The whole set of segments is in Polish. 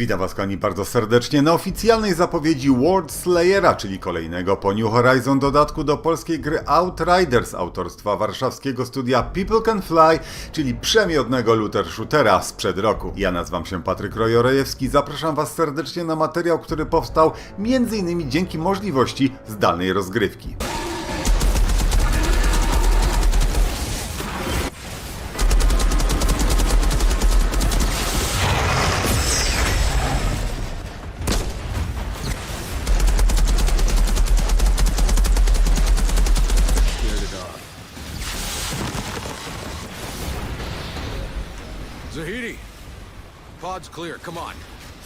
Witam Was kochani bardzo serdecznie na oficjalnej zapowiedzi World Slayera, czyli kolejnego po New Horizon dodatku do polskiej gry Outriders autorstwa warszawskiego studia People Can Fly, czyli przemiodnego looter shootera sprzed roku. Ja nazywam się Patryk Rojorejewski, zapraszam Was serdecznie na materiał, który powstał m.in. dzięki możliwości zdalnej rozgrywki.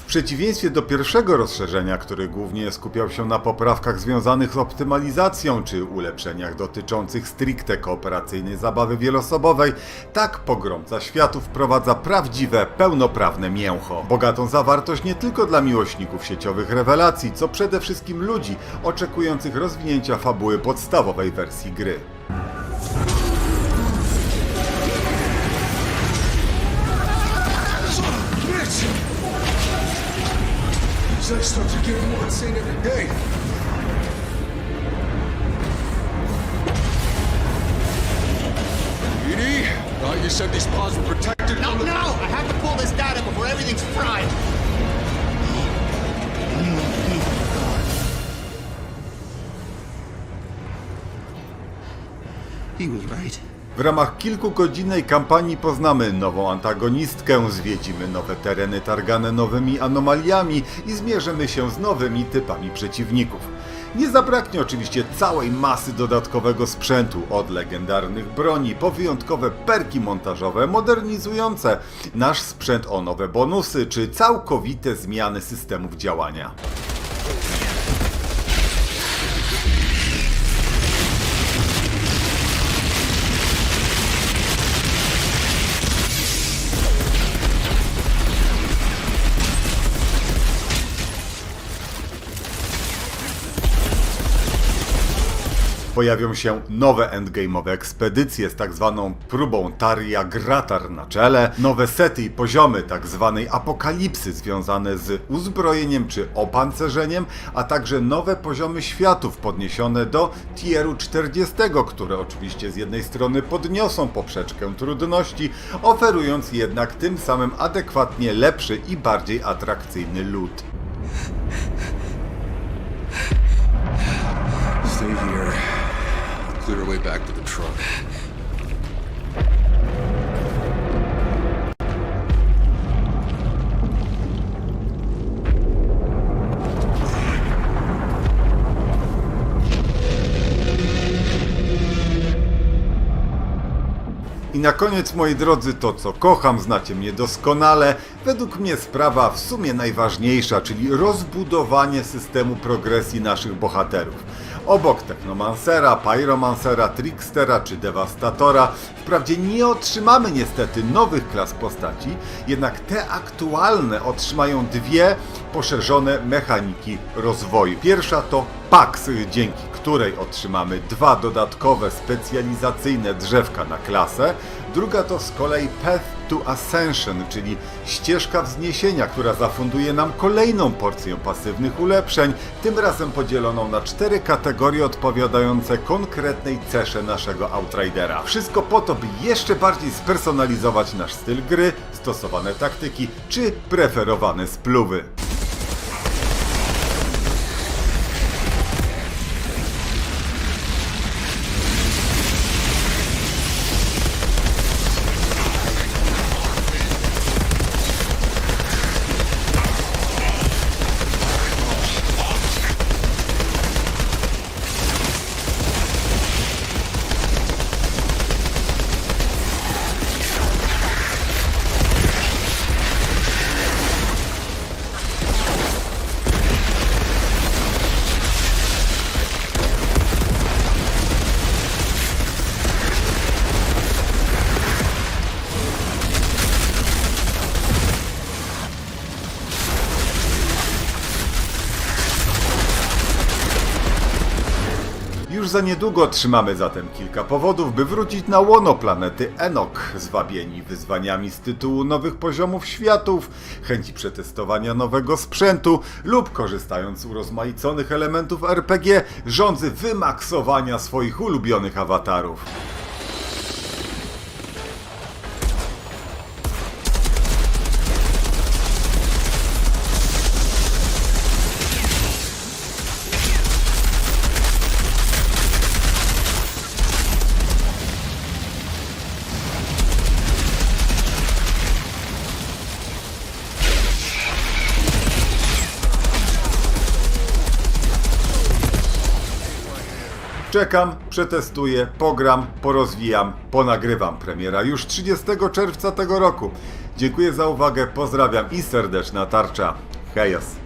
W przeciwieństwie do pierwszego rozszerzenia, który głównie skupiał się na poprawkach związanych z optymalizacją czy ulepszeniach dotyczących stricte kooperacyjnej zabawy wielosobowej, tak Pogromca Światów wprowadza prawdziwe, pełnoprawne mięcho. Bogatą zawartość nie tylko dla miłośników sieciowych rewelacji, co przede wszystkim ludzi oczekujących rozwinięcia fabuły podstawowej wersji gry. These ice storms are getting more insane every day. Zahidi! Thought you said these pods were protected No, from the... no! I have to pull this data before everything's fried. He was right. W ramach kilkugodzinnej kampanii poznamy nową antagonistkę, zwiedzimy nowe tereny targane nowymi anomaliami i zmierzymy się z nowymi typami przeciwników. Nie zabraknie oczywiście całej masy dodatkowego sprzętu, od legendarnych broni po wyjątkowe perki montażowe modernizujące nasz sprzęt o nowe bonusy czy całkowite zmiany systemów działania. Pojawią się nowe endgame'owe ekspedycje z tak zwaną próbą Taria Gratar na czele, nowe sety i poziomy tak zwanej apokalipsy związane z uzbrojeniem czy opancerzeniem, a także nowe poziomy światów podniesione do tieru 40, które oczywiście z jednej strony podniosą poprzeczkę trudności, oferując jednak tym samym adekwatnie lepszy i bardziej atrakcyjny loot. Clear our way back to the truck. Na koniec, moi drodzy, to co kocham, znacie mnie doskonale. Według mnie sprawa w sumie najważniejsza, czyli rozbudowanie systemu progresji naszych bohaterów. Obok Technomancera, Pyromancera, Trickstera czy Devastatora, wprawdzie nie otrzymamy niestety nowych klas postaci, jednak te aktualne otrzymają dwie poszerzone mechaniki rozwoju. Pierwsza to PAX, dzięki której otrzymamy dwa dodatkowe specjalizacyjne drzewka na klasę. Druga to z kolei Path to Ascension, czyli ścieżka wzniesienia, która zafunduje nam kolejną porcję pasywnych ulepszeń, tym razem podzieloną na cztery kategorie odpowiadające konkretnej cesze naszego Outridera. Wszystko po to, by jeszcze bardziej spersonalizować nasz styl gry, stosowane taktyki czy preferowane spluwy. Już za niedługo otrzymamy zatem kilka powodów, by wrócić na łono planety Enok, zwabieni wyzwaniami z tytułu nowych poziomów światów, chęci przetestowania nowego sprzętu lub korzystając z urozmaiconych elementów RPG, rządzy wymaksowania swoich ulubionych awatarów. Czekam, przetestuję, pogram, porozwijam, ponagrywam. Premiera już 30 czerwca tego roku. Dziękuję za uwagę, pozdrawiam i serdeczna tarcza. Hejos.